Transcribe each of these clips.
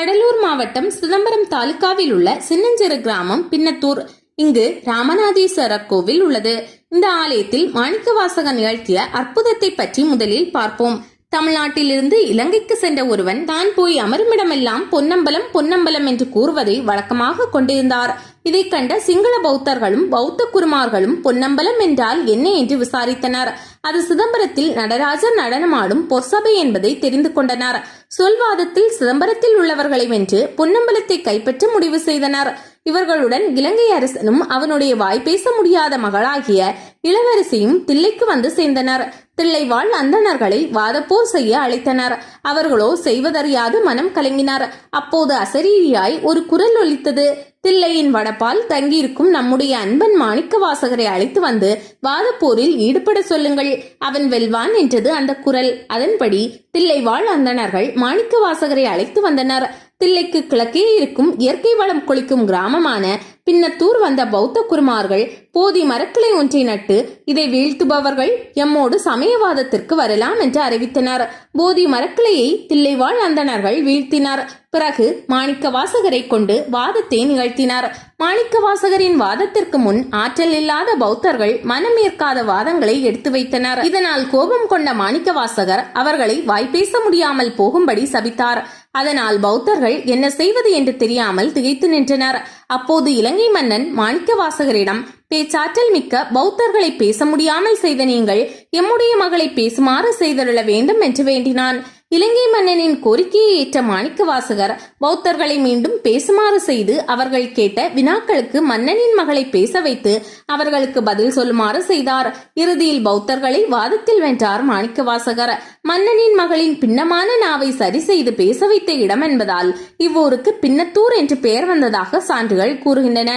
கடலூர் மாவட்டம் சிதம்பரம் தாலுகாவில் உள்ள சின்னஞ்சிறு கிராமம் பின்னத்தூர். இங்கு ராமநாதீஸ்வரர் கோவில் உள்ளது. இந்த ஆலயத்தில் மாணிக்க வாசகன் நிகழ்த்திய அற்புதத்தை பற்றி முதலில் பார்ப்போம். தமிழ்நாட்டிலிருந்து இலங்கைக்கு சென்ற ஒருவன் தான் போய் அமருமிடமெல்லாம் பொன்னம்பலம் பொன்னம்பலம் என்று கூறுவதை வழக்கமாக கொண்டிருந்தார். இதை கண்ட சிங்கள பௌத்தர்களும் பௌத்த குருமார்களும் பொன்னம்பலம் என்றால் என்ன என்று விசாரித்தனர். அது சிதம்பரத்தில் நடராஜர் நடனமாடும் பொற்சபை என்பதை தெரிந்து கொண்டனர். சொல்வாதத்தில் சிதம்பரத்தில் உள்ளவர்களை வென்று பொன்னம்பலத்தை கைப்பற்ற முடிவு செய்தனர். இவர்களுடன் இலங்கை அரசனும் அவனுடைய வாய் பேச முடியாத மகளாகிய இளவரசியும் தில்லைக்கு வந்து சேர்ந்தனர். தில்லைவாழ் அந்தணர்களை வாதப்போர் செய்ய அழைத்தனர். அவர்களோ செய்வதறியாது மனம் கலங்கினார். அப்போது அசரீரியாய் ஒரு குரல் ஒலித்தது. தில்லையின் வடப்பால் தங்கியிருக்கும் நம்முடைய அன்பன் மாணிக்க வாசகரை அழைத்து வந்து வாதப்போரில் ஈடுபட சொல்லுங்கள். அவன் வெல்வான் என்றது அந்த குரல். அதன்படி தில்லைவாழ் அந்தணர்கள் மாணிக்க வாசகரை அழைத்து வந்தனர். தில்லைக்கு கிழக்கே இருக்கும் இயற்கை வளம் கொளிக்கும் கிராமமான பின்னத்தூர் வந்த பௌத்த குருமார்கள் போதி மரக்கிளை ஒன்றை நட்டு இதை வீழ்த்துபவர்கள் எம்மோடு சமயவாதத்திற்கு வரலாம் என்று அறிவித்தனர். போதி மரக்கிளையை தில்லைவாழ் அந்தணர்கள் வீழ்த்தினர். பிறகு மாணிக்க வாசகரை கொண்டு வாதத்தை நிகழ்த்தினார். மாணிக்க வாசகரின் வாதத்திற்கு முன் ஆற்றல் இல்லாத பௌத்தர்கள் மனமேற்காத வாதங்களை எடுத்து வைத்தனர். இதனால் கோபம் கொண்ட மாணிக்க வாசகர் அவர்களை வாய்ப்பேச முடியாமல் போகும்படி சபித்தார். அதனால் பௌத்தர்கள் என்ன செய்வது என்று தெரியாமல் திகைத்து நின்றனர். அப்போது இலங்கை மன்னன் மாணிக்க வாசகரிடம் பேச்சாற்றல் மிக்க பௌத்தர்களை பேச முடியாமல் செய்த நீங்கள் எம்முடைய மகளை பேசுமாறு செய்தருள வேண்டும் என்று வேண்டினான். இலங்கை மன்னனின் கோரிக்கையை ஏற்ற மாணிக்க வாசகர் பௌத்தர்களை மீண்டும் பேசுமாறு செய்து அவர்கள் கேட்ட வினாக்களுக்கு மன்னனின் மகளை பேச வைத்து அவர்களுக்கு பதில் சொல்லுமாறு செய்தார். இறுதியில் பௌத்தர்களை வாதத்தில் வென்றார் மாணிக்க வாசகர். மன்னனின் மகளின் பின்னமான நாவை சரி செய்து பேச வைத்த இடம் என்பதால் இவ்வூருக்கு பின்னத்தூர் என்று பெயர் வந்ததாக சான்றுகள் கூறுகின்றன.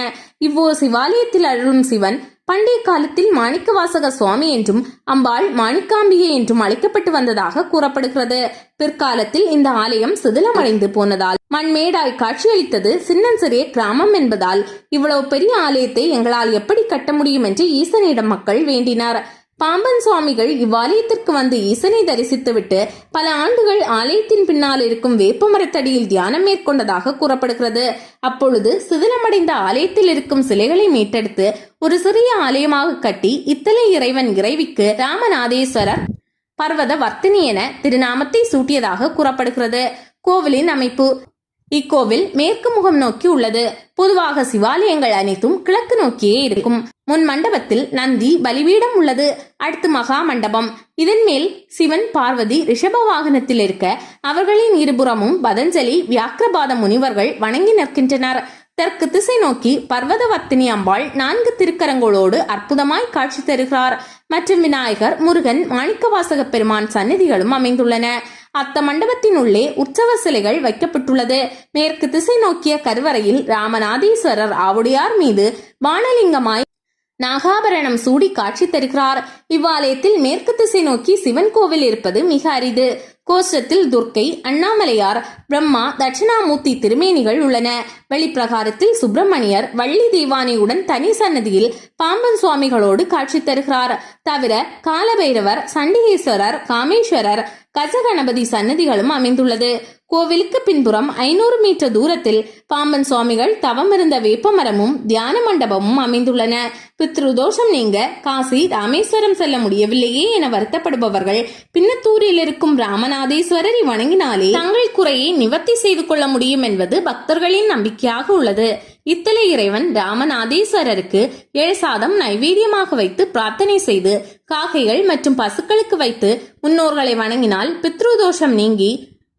இவ்வோ சிவாலயத்தில் அருளும் சிவன் பண்டைய காலத்தில் மாணிக்கவாசக சுவாமி என்றும் அம்பாள் மாணிக்காம்பிகை என்றும் அழைக்கப்பட்டு வந்ததாக கூறப்படுகிறது. பிற்காலத்தில் இந்த ஆலயம் சிதிலமடைந்து போனதால் மண்மேடாய் காட்சியளித்தது சின்னஞ்சிறிய கிராமம் என்பதால் இவ்வளவு பெரிய ஆலயத்தை எங்களால் எப்படி கட்ட முடியும் என்று ஈசனிடம் மக்கள் வேண்டினார். பாம்பன் சுவாமிகள் இவ்வாலயத்திற்கு வந்து ஈசனை தரிசித்துவிட்டு பல ஆண்டுகள் ஆலயத்தின் பின்னால் இருக்கும் வேப்பமரத்தடியில் தியானம் மேற்கொண்டதாக கூறப்படுகிறது. அப்பொழுது சிதிலமடைந்த ஆலயத்தில் இருக்கும் சிலைகளை மீட்டெடுத்து ஒரு சிறிய ஆலயமாக கட்டி இத்தலை இறைவன் இறைவிக்கு ராமநாதேஸ்வரர் பர்வத வர்த்தினி என திருநாமத்தை சூட்டியதாக கூறப்படுகிறது. கோவிலின் அமைப்பு இக்கோவில் மேற்கு முகம் நோக்கி உள்ளது. பொதுவாக சிவாலயங்கள் அனைத்தும் கிழக்கு நோக்கியே இருக்கும். முன் மண்டபத்தில் நந்தி பலிபீடம் உள்ளது. அடுத்து மகா மண்டபம். இதன் மேல் சிவன் பார்வதி ரிஷப வாகனத்தில் இருக்க அவர்களின் இருபுறமும் பதஞ்சலி வியாக்கிரபாத முனிவர்கள் வணங்கி நிற்கின்றனர். தெற்கு திசை நோக்கி பர்வதவர்த்தினி அம்பாள் நான்கு திருக்கரங்களோடு அற்புதமாய் காட்சி தருகிறார். மற்றும் விநாயகர் முருகன் மாணிக்கவாசக பெருமான் சன்னதிகளும் அமைந்துள்ளன. அத்த மண்டபத்தின் உள்ளே உற்சவ சிலைகள் வைக்கப்பட்டுள்ளது. மேற்கு திசை நோக்கிய கருவறையில் ராமநாதீஸ்வரர் ஆவுடையார் மீது வானலிங்கமாய் நாகாபரணம் சூடி காட்சி தருகிறார். இவ்வாலயத்தில் மேற்கு திசை நோக்கி சிவன் கோவில் இருப்பது மிக அரிது. கோஷ்டத்தில் துர்க்கை அண்ணாமலையார் பிரம்மா தட்சிணாமூர்த்தி திருமேனிகள் உள்ளன. வெளிப்பிரகாரத்தில் சுப்பிரமணியர் வள்ளி தேவானையுடன் தனி சன்னதியில் பாம்பன் சுவாமிகளோடு காட்சி தருகிறார். தவிர காலபைரவர் சண்டிகேஸ்வரர் காமேஸ்வரர் கஜகணபதி சன்னதிகளும் அமைந்துள்ளது. கோவிலுக்கு பின்புறம் ஐநூறு மீட்டர் தூரத்தில் பாம்பன் சுவாமிகள் தவமிருந்த வேப்பமரமும் தியான மண்டபமும் அமைந்துள்ளன. பித்ருதோஷம் நீங்க காசி ராமேஸ்வரம் செல்ல முடியவில்லையே என வருத்தப்படுபவர்கள் பின்னத்தூரில் இருக்கும் ராமநாதேஸ்வரரை வணங்கினாலே தங்கள் குறையை நிவர்த்தி செய்து கொள்ள முடியும் என்பது பக்தர்களின் நம்பிக்கையாக உள்ளது. இத்தலை இறைவன் ராமநாதேஸ்வரருக்கு எழுசாதம் நைவேத்தியமாக வைத்து பிரார்த்தனை செய்து காக்கைகள் மற்றும் பசுக்களுக்கு வைத்து முன்னோர்களை வணங்கினால் பித்ருதோஷம் நீங்கி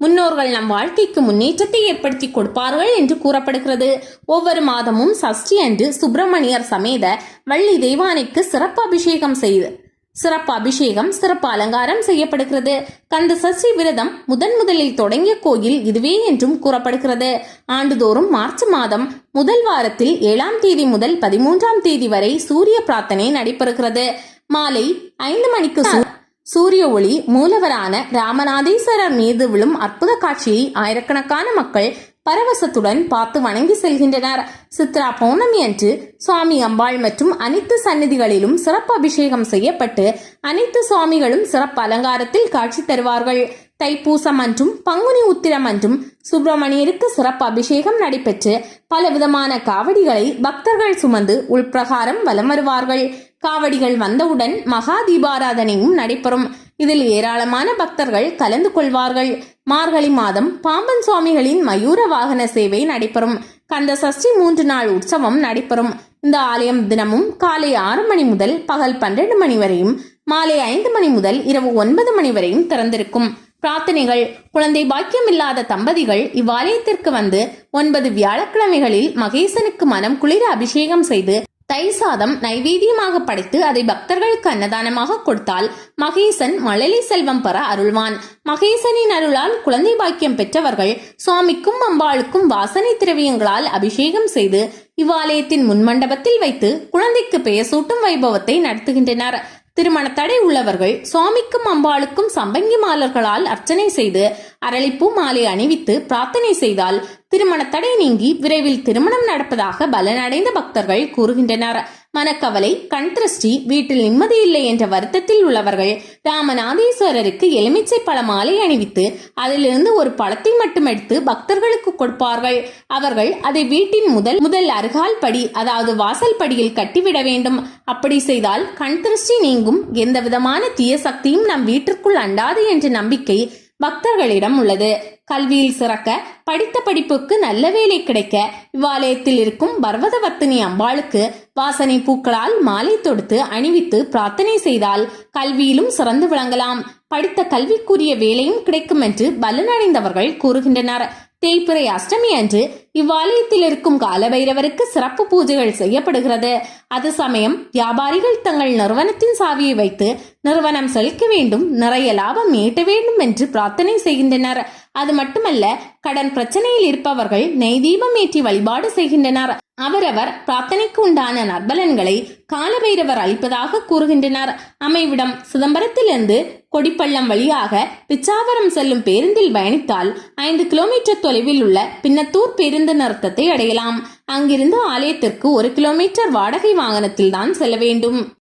முன்னோர்கள் நம் வாழ்க்கைக்கு முன்னேற்றத்தை ஏற்படுத்தி கொடுப்பார்கள் என்று கூறப்படுகிறது. ஒவ்வொரு மாதமும் சஷ்டி அன்று சுப்பிரமணியர் சமேத வள்ளி தெய்வானைக்கு சிறப்பு அபிஷேகம் செய்து சிறப்பு அபிஷேகம் சிறப்பு அலங்காரம் செய்யப்படுகிறது. கந்த சஷ்டி விரதம் முதன் முதலில் தொடங்கிய கோயில் இதுவே என்றும் கூறப்படுகிறது. ஆண்டுதோறும் மார்ச் மாதம் முதல் வாரத்தில் ஏழாம் தேதி முதல் பதிமூன்றாம் தேதி வரை சூரிய பிரார்த்தனை நடைபெறுகிறது. மாலை ஐந்து மணிக்கு சூ- சூரிய ஒளி மூலவரான ராமநாதீஸ்வரர் மீது விழும் அற்புத காட்சியை ஆயிரக்கணக்கான மக்கள் பரவசத்துடன் பார்த்து வணங்கி செல்கின்றனர். சித்ரா பௌர்ணமி அன்று சுவாமி அம்பாள் மற்றும் அனைத்து சந்நிதிகளிலும் சிறப்பு அபிஷேகம் செய்யப்பட்டு அனைத்து சுவாமிகளும் சிறப்பு அலங்காரத்தில் காட்சி தருவார்கள். தைப்பூசம் அன்றும் பங்குனி உத்திரம் அன்றும் சுப்பிரமணியருக்கு சிறப்பு அபிஷேகம் நடைபெற்று பலவிதமான காவடிகளை பக்தர்கள் சுமந்து உள்பிரகாரம் வலம் வருவார்கள். காவடிகள் வந்தவுடன் மகா தீபாராதனையும் நடைபெறும். இதில் ஏராளமான பக்தர்கள் கலந்து கொள்வார்கள். மார்கழி மாதம் பாம்பன் சுவாமிகளின் மயூர வாகன சேவை நடைபெறும். கந்த சஷ்டி மூன்று நாள் உற்சவம் நடைபெறும். இந்த ஆலயம் தினமும் காலை ஆறு மணி முதல் பகல் பன்னிரண்டு மணி வரையும் மாலை ஐந்து மணி முதல் இரவு ஒன்பது மணி வரையும் திறந்திருக்கும். பிரார்த்தனைகள் குழந்தை பாக்கியம் இல்லாத தம்பதிகள் இவ்வாலயத்திற்கு வந்து ஒன்பது வியாழக்கிழமைகளில் மகேசனுக்கு மனம் குளிர அபிஷேகம் செய்து தை சாதம் நைவேத்தியமாக படைத்து அதை பக்தர்களுக்கு அன்னதானமாக கொடுத்தால் மகேசன் மழலை செல்வம் பெற அருள்வான். மகேசனின் அருளால் குழந்தை பாக்கியம் பெற்றவர்கள் சுவாமிக்கும் அம்பாளுக்கும் வாசனை திரவியங்களால் அபிஷேகம் செய்து இவ்வாலயத்தின் முன்மண்டபத்தில் வைத்து குழந்தைக்கு பெயர் சூட்டும் வைபவத்தை நடத்துகின்றனர். திருமண தடை உள்ளவர்கள் சுவாமிக்கும் அம்பாளுக்கும் சம்பங்கி மாலர்களால் அர்ச்சனை செய்து அரளிப்பூ மாலை அணிவித்து பிரார்த்தனை செய்தால் திருமண தடை நீங்கி விரைவில் திருமணம் நடப்பதாக பலனடைந்த பக்தர்கள் கூறுகின்றனர். மனக்கவலை கண் திருஷ்டி வீட்டில் நிம்மதி இல்லை என்ற வருத்தத்தில் உள்ளவர்கள் ராமநாதீஸ்வரருக்கு எலுமிச்சை பழ மாலை அணிவித்து அதிலிருந்து ஒரு பழத்தை மட்டும் எடுத்து பக்தர்களுக்கு கொடுப்பார்கள். அவர்கள் அதை வீட்டின் முதல் முதல் அருகால் படி அதாவது வாசல் படியில் கட்டிவிட வேண்டும். அப்படி செய்தால் கண் திருஷ்டி நீங்கும். எந்தவிதமான தீய சக்தியும் நம் வீட்டிற்குள் அண்டாது என்ற நம்பிக்கை பக்தர்களிடம் உள்ளது. கல்வியில் சிறக்க படித்த படிப்புக்கு நல்ல வேலை கிடைக்க இவ்வாலயத்தில் இருக்கும் பர்வதவர்த்தினி அம்பாளுக்கு வாசனை பூக்களால் மாலை தொடுத்து அணிவித்து பிரார்த்தனை செய்தால் கல்வியிலும் சிறந்து விளங்கலாம். படித்த கல்விக்குரிய வேலையும் கிடைக்கும் என்று பலனடைந்தவர்கள் கூறுகின்றனர். தேய்பிறை அஷ்டமி அன்று இவ்வாலயத்தில் இருக்கும் காலபைரவருக்கு சிறப்பு பூஜைகள் செய்யப்படுகிறது. அது சமயம் வியாபாரிகள் தங்கள் நிறுவனத்தின் சாவியை வைத்து நிறுவனம் செழிக்க வேண்டும் நிறைய லாபம் ஈட்ட வேண்டும் என்று பிரார்த்தனை செய்கின்றனர். அது மட்டுமல்ல கடன் பிரச்சனையில் இருப்பவர்கள் நெய் தீபம் ஏற்றி வழிபாடு செய்கின்றனர். அவரவர் பிரார்த்தனைக்கு உண்டான நற்பலன்களை காலபைரவர் அளிப்பதாக கூறுகின்றனர். அமைவிடம் சிதம்பரத்திலிருந்து கொடிப்பள்ளம் வழியாக பிச்சாவரம் செல்லும் பேருந்தில் பயணித்தால் ஐந்து கிலோமீட்டர் தொலைவில் உள்ள பின்னத்தூர் பேருந்து நிறுத்தத்தை அடையலாம். அங்கிருந்து ஆலயத்திற்கு ஒரு கிலோமீட்டர் வாடகை வாகனத்தில் தான் செல்ல வேண்டும்.